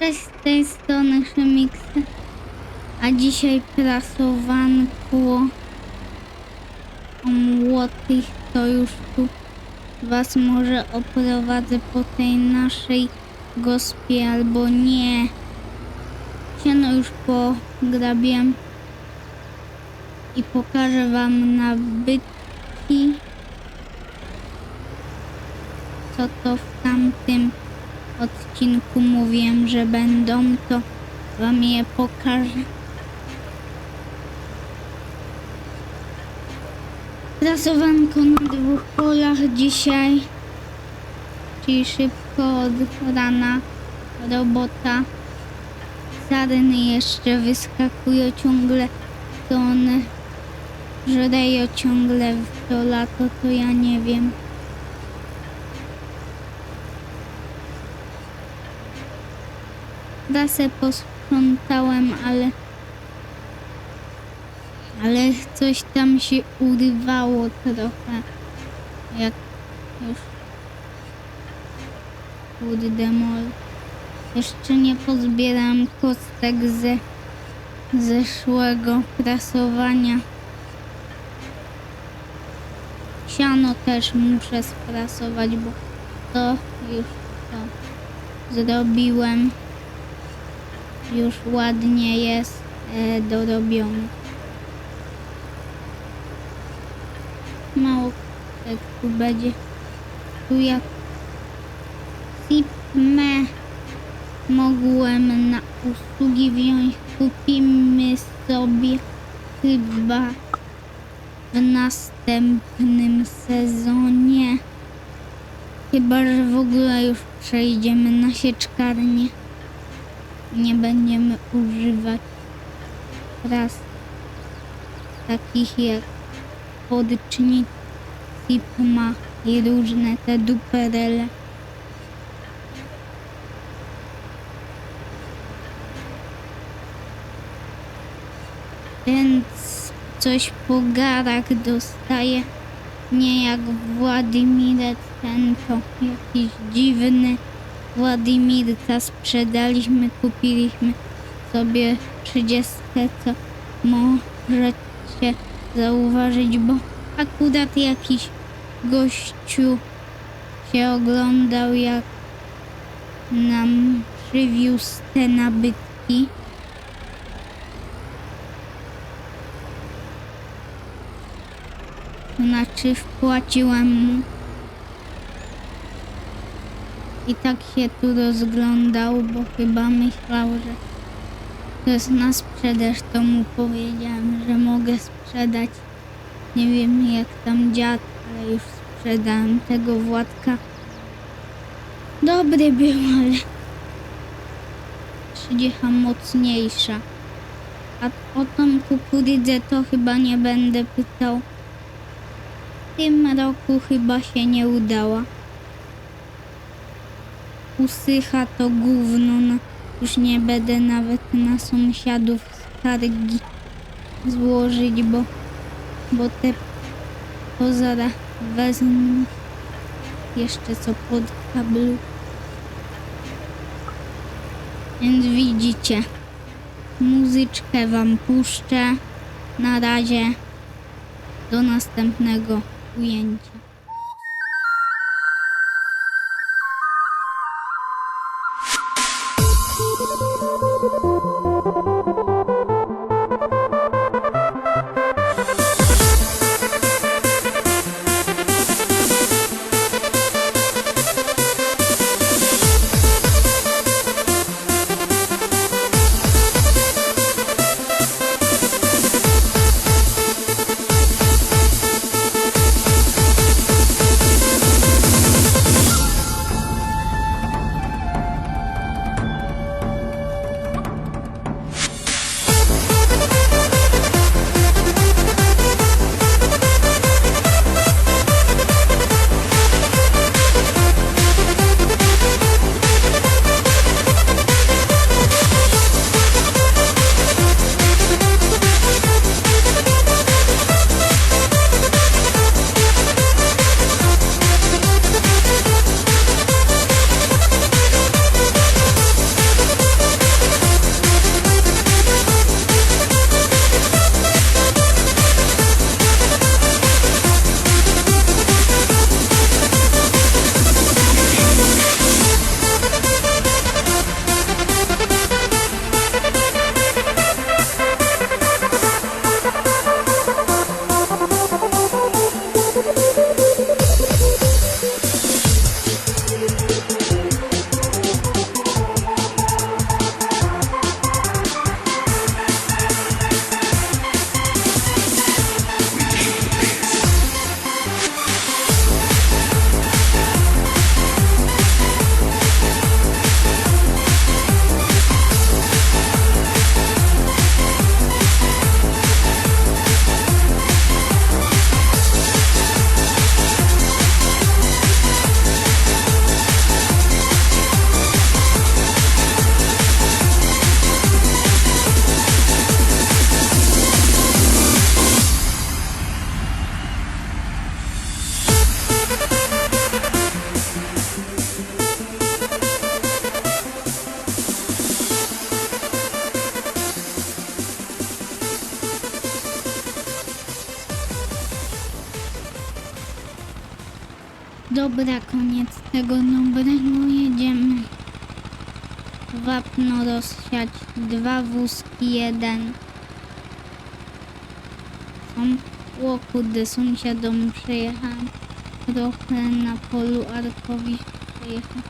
Cześć z tej strony Szymix. A dzisiaj prasowanko o młotych to już tu was może oprowadzę po tej naszej gospie albo nie. Siano już pograbiłem i pokażę wam nabytki co to w tamtym odcinku mówiłem, że będą, to wam je pokażę. Prasowanko na dwóch polach dzisiaj, czyli szybko od rana robota. Sarny jeszcze wyskakują ciągle, to one żreją ciągle w to lato, to ja nie wiem. Dasę posprzątałem, ale ale coś tam się urywało trochę. Jak już kurde mol. Jeszcze nie pozbieram kostek ze zeszłego prasowania. Siano też muszę sprasować, bo to już to zrobiłem już ładnie jest e, dorobiony. Mało tu będzie. Tu jak SIP-me mogłem na usługi wziąć. Kupimy sobie chyba w następnym sezonie. Chyba, że w ogóle już przejdziemy na sieczkarnię nie będziemy używać raz takich jak podcznik, Sigma i różne te duperele. Ten c- coś po garach dostaje, nie jak Władimirec, ten to jakiś dziwny. Władimirca sprzedaliśmy, kupiliśmy sobie 30, co możecie zauważyć, bo akurat jakiś gościu się oglądał, jak nam przywiózł te nabytki. Znaczy wpłaciłem mu. I tak się tu rozglądał, bo chyba myślał, że to jest na sprzedaż, to mu powiedziałem, że mogę sprzedać. Nie wiem jak tam dziad, ale już sprzedałem tego Władka. Dobry był, ale trzydziecha mocniejsza. A o tą kukurydzę to chyba nie będę pytał. W tym roku chyba się nie udała usycha to gówno. No, już nie będę nawet na sąsiadów skargi złożyć, bo, bo te pozara wezmą jeszcze co pod kablu. Więc widzicie, muzyczkę wam puszczę. Na razie do następnego ujęcia. Dobra, koniec tego dobrego jedziemy. Wapno rozsiać, dwa wózki, jeden. Są, o kurde, sąsiadom przejechałem. Trochę na polu Arkowi przejechałem.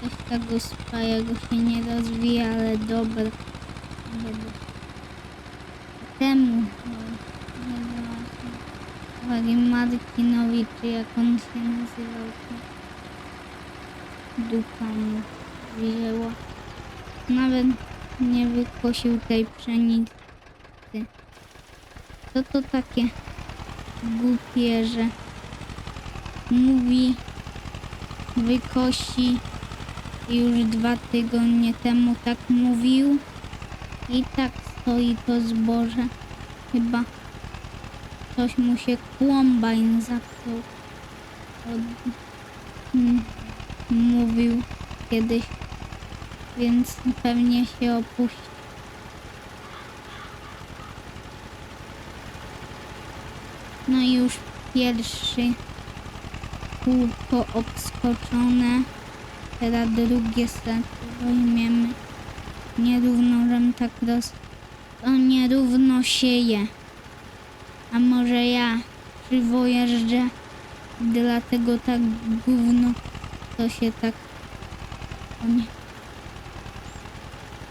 Coś tego swojego się nie rozwija, ale dobra. Żeby temu Wagi Markinowi, czy jak on się nazywał, to dupa mu wzięła. Nawet nie wykosił tej pszenicy. Co to takie głupie, że mówi wykosi i już dwa tygodnie temu tak mówił i tak stoi to zboże. Chyba coś mu się kombajn mm, mówił kiedyś, więc pewnie się opuści. No i już pierwszy kółko obskoczone. Teraz drugie starty weźmiemy. Nierówno, żem tak roz... To nierówno sieje. A może ja krzywo jeżdżę, dlatego tak gówno to się tak...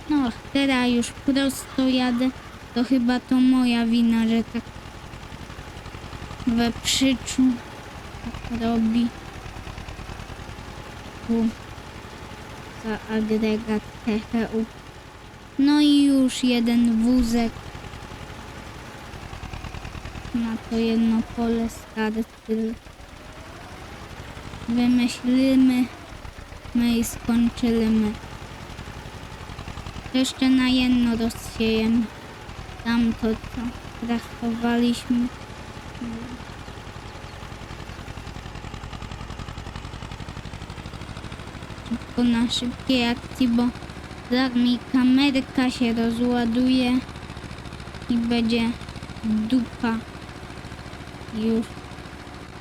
No, teraz już prosto jadę. To chyba to moja wina, że tak we przyczu tak robi. Tu za agregat THU. No i już jeden wózek na to jedno pole starty. Wymyślimy my i skończymy. Jeszcze na jedno rozsiejemy. Tamto co rachowaliśmy. Szybko na szybkiej akcji, bo zaraz mi kamerka się rozładuje i będzie dupa już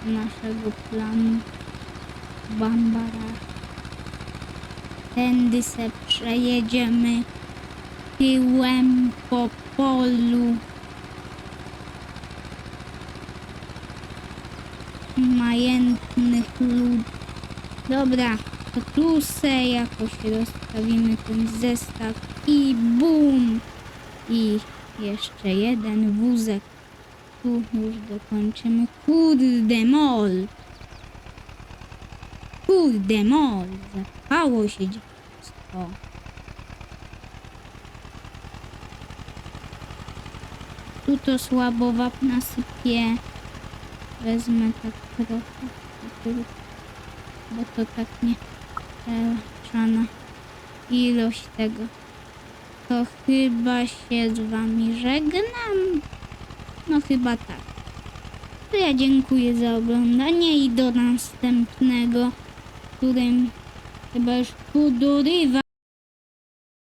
naszego planu Bambara. Tędy se przejedziemy tyłem po polu. Majętnych ludzi. Dobra, to tu se jakoś rozstawimy ten zestaw i bum! I jeszcze jeden wózek. Tu już dokończymy. Kurde mol! Kurde mol! Zapało się dziecko. Tu to słabo wapna sypie. Wezmę tak trochę. Bo to tak nie przeleczana ilość tego. To chyba się z wami żegnam. No chyba tak. To ja dziękuję za oglądanie i do następnego, którym chyba już tu dorywa.